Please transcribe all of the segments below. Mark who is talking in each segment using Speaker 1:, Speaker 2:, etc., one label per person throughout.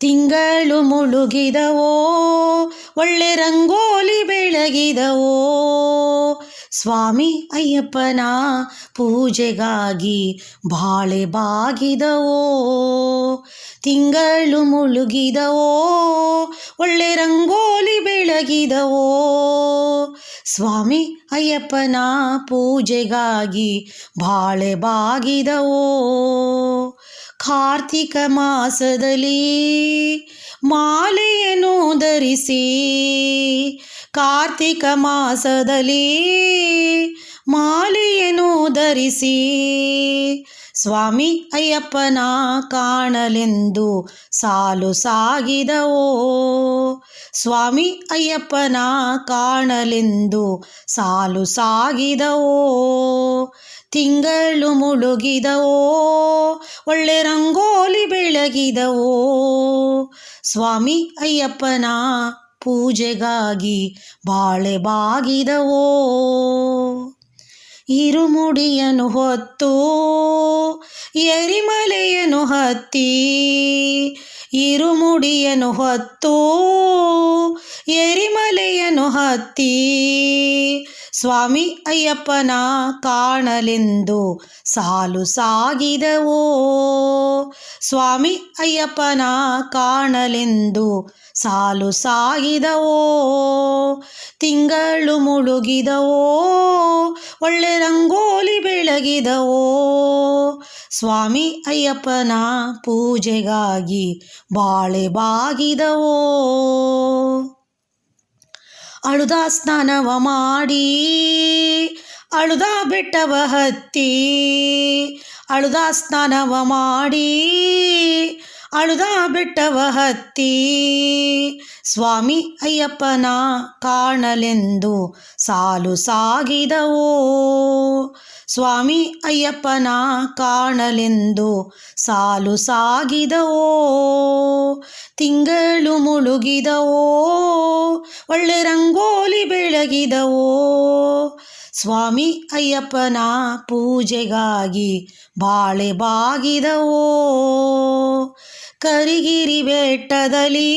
Speaker 1: ತಿಂಗಳು ಮುಳುಗಿದವೋ, ಒಳ್ಳೆ ರಂಗೋಲಿ ಬೆಳಗಿದವೋ. ಸ್ವಾಮಿ ಅಯ್ಯಪ್ಪನ ಪೂಜೆಗಾಗಿ ಬಾಳೆ ಬಾಗಿದವೋ, ತಿಂಗಳು ಮುಳುಗಿದವೋ, ಒಳ್ಳೆ ರಂಗೋಲಿ ಬೆಳಗಿದವೋ. ಸ್ವಾಮಿ ಅಯ್ಯಪ್ಪನ ಪೂಜೆಗಾಗಿ ಬಾಳೆ ಬಾಗಿದವೋ. ಕಾರ್ತಿಕ ಮಾಸದಲ್ಲಿ ಮಾಲೆಯನ್ನು ಧರಿಸಿ ಕಾರ್ತಿಕ ಮಾಸದಲ್ಲಿ ಮಾಲೆಯನ್ನು ಧರಿಸಿ ಸ್ವಾಮಿ ಅಯ್ಯಪ್ಪನ ಕಾಣಲೆಂದು ಸಾಲು ಸಾಗಿದವೋ? ಸ್ವಾಮಿ ಅಯ್ಯಪ್ಪನ ಕಾಣಲೆಂದು ಸಾಲು ಸಾಗಿದವೋ? ತಿಂಗಳು ಮುಳುಗಿದವೋ? ಒಳ್ಳೆ ರಂಗೋಲಿ ಬೆಳಗಿದವೋ? ಸ್ವಾಮಿ ಅಯ್ಯಪ್ಪನ ಪೂಜೆಗಾಗಿ ಬಾಳೆ ಬಾಗಿದವೋ? ಇರುಮುಡಿಯನ್ನು ಹೊತ್ತು, ಎರಿಮಲೆಯನು ಹತ್ತಿ. ಇರುಮುಡಿಯನು ಹೊತ್ತು, ಎರಿಮಲೆಯನು ಹತ್ತಿ. ಸ್ವಾಮಿ ಅಯ್ಯಪ್ಪನ ಕಾಣಲೆಂದು ಸಾಲು ಸಾಗಿದವೋ? ಸ್ವಾಮಿ ಅಯ್ಯಪ್ಪನ ಕಾಣಲೆಂದು ಸಾಲು ಸಾಗಿದವೋ? ತಿಂಗಳು ಮುಳುಗಿದವೋ? ಒಳ್ಳೆ ರಂಗೋಲಿ ಬೆಳಗಿದವೋ? ಸ್ವಾಮಿ ಅಯ್ಯಪ್ಪನ ಪೂಜೆಗಾಗಿ ಬಾಳೆ ಬಾಗಿದವೋ? ಅಳುದ ಸ್ನಾನವ ಮಾಡಿ, ಅಳುದ ಬೆಟ್ಟವ ಹತ್ತಿ, ಅಳುದ ಸ್ನಾನವ ಮಾಡಿ ಅಳುದ ಬೆಟ್ಟವ ಹತ್ತಿ. ಸ್ವಾಮಿ ಅಯ್ಯಪ್ಪನ ಕಾಣಲೆಂದು ಸಾಲು ಸಾಗಿದವೋ. ಸ್ವಾಮಿ ಅಯ್ಯಪ್ಪನ ಕಾಣಲೆಂದು ಸಾಲು ಸಾಗಿದವೋ. ತಿಂಗಳು ಮುಳುಗಿದವೋ, ಒಳ್ಳೆ ರಂಗೋಲಿ ಬೆಳಗಿದವೋ. ಸ್ವಾಮಿ ಅಯ್ಯಪ್ಪನ ಪೂಜೆಗಾಗಿ ಬಾಳೆ ಬಾಗಿದವೋ? ಕರಿಗಿರಿ ಬೆಟ್ಟದಲ್ಲಿ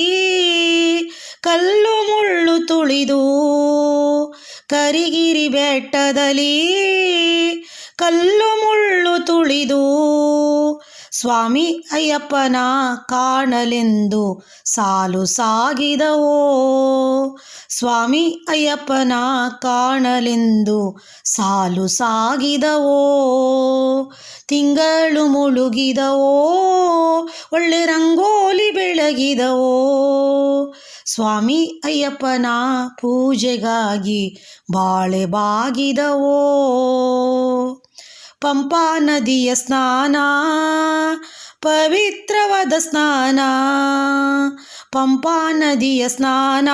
Speaker 1: ಕಲ್ಲು ಮುಳ್ಳು ತುಳಿದು ಕರಿಗಿರಿ ಬೆಟ್ಟದಲ್ಲಿ ಕಲ್ಲು ಮುಳ್ಳು ತುಳಿದು ಸ್ವಾಮಿ ಅಯ್ಯಪ್ಪನ ಕಾಣಲೆಂದು ಸಾಲು ಸಾಗಿದವೋ? ಸ್ವಾಮಿ ಅಯ್ಯಪ್ಪನ ಕಾಣಲೆಂದು ಸಾಲು ಸಾಗಿದವೋ? ತಿಂಗಳು ಮುಳುಗಿದವೋ? ಒಳ್ಳೆ ರಂಗೋಲಿ ಬೆಳಗಿದವೋ? ಸ್ವಾಮಿ ಅಯ್ಯಪ್ಪನ ಪೂಜೆಗಾಗಿ ಬಾಳೆ ಬಾಗಿದವೋ? ಪಂಪಾ ನದಿಯ ಸ್ನಾನ ಪವಿತ್ರವಾದ ಸ್ನಾನ. ಪಂಪಾ ನದಿಯ ಸ್ನಾನ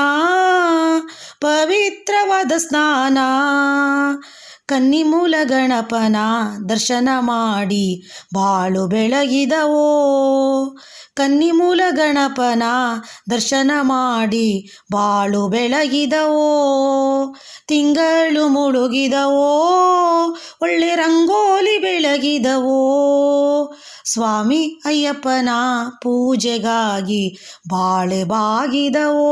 Speaker 1: ಪವಿತ್ರವಾದ ಸ್ನಾನ. ಕನ್ನಿಮೂಲ ಗಣಪನ ದರ್ಶನ ಮಾಡಿ ಬಾಳು ಬೆಳಗಿದವೋ. ಕನ್ನಿಮೂಲ ಗಣಪನ ದರ್ಶನ ಮಾಡಿ ಬಾಳು ಬೆಳಗಿದವೋ. ತಿಂಗಳು ಮುಳುಗಿದವೋ, ಒಳ್ಳೆ ರಂಗೋಲಿ ಬೆಳಗಿದವೋ. ಸ್ವಾಮಿ ಅಯ್ಯಪ್ಪನ ಪೂಜೆಗಾಗಿ ಬಾಳೆ ಬಾಗಿದವೋ.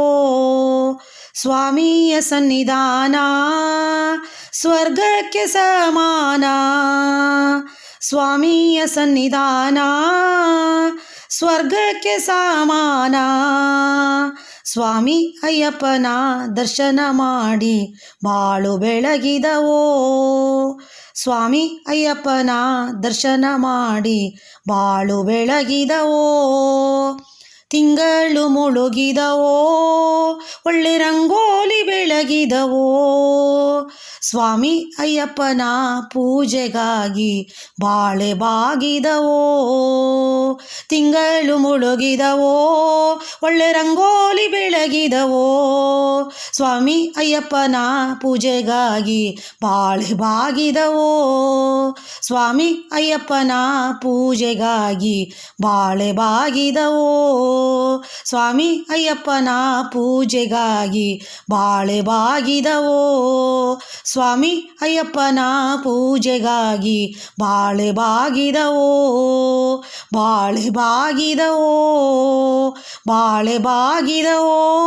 Speaker 1: ಸ್ವಾಮಿಯ ಸನ್ನಿಧಾನ ಸ್ವರ್ಗಕ್ಕೆ ಸಮಾನ. ಸ್ವಾಮಿಯ ಸನ್ನಿಧಾನ ಸ್ವರ್ಗಕ್ಕೆ ಸಮಾನ. ಸ್ವಾಮಿ ಅಯ್ಯಪ್ಪನ ದರ್ಶನ ಮಾಡಿ ಬಾಳು ಬೆಳಗಿದವೋ. ಸ್ವಾಮಿ ಅಯ್ಯಪ್ಪನ ದರ್ಶನ ಮಾಡಿ ಬಾಳು ಬೆಳಗಿದವೋ. ತಿಂಗಳು ಮುಳುಗಿದವೋ, ಒಳ್ಳೆ ರಂಗೋಲಿ ಬೆಳಗಿದವೋ. ಸ್ವಾಮಿ ಅಯ್ಯಪ್ಪನ ಪೂಜೆಗಾಗಿ ಬಾಳೆ ಬಾಗಿದವೋ, ತಿಂಗಳು ಮುಳುಗಿದವೋ, ಒಳ್ಳೆ ರಂಗೋಲಿ ಬೆಳಗಿದವೋ. ಸ್ವಾಮಿ ಅಯ್ಯಪ್ಪನ ಪೂಜೆಗಾಗಿ ಬಾಳೆ ಬಾಗಿದವೋ. ಸ್ವಾಮಿ ಅಯ್ಯಪ್ಪನ ಪೂಜೆಗಾಗಿ ಬಾಳೆ ಬಾಗಿದವೋ. ಸ್ವಾಮಿ ಅಯ್ಯಪ್ಪನ ಪೂಜೆಗಾಗಿ ಬಾಳೆ ಬಾಗಿದವೋ. ಸ್ವಾಮಿ ಅಯ್ಯಪ್ಪನ ಪೂಜೆಗಾಗಿ ಬಾಳೆ ಬಾಗಿದವೋ. ಬಾಳೆ ಬಾಗಿದವೋ. ಬಾಳೆ ಬಾಗಿದವೋ.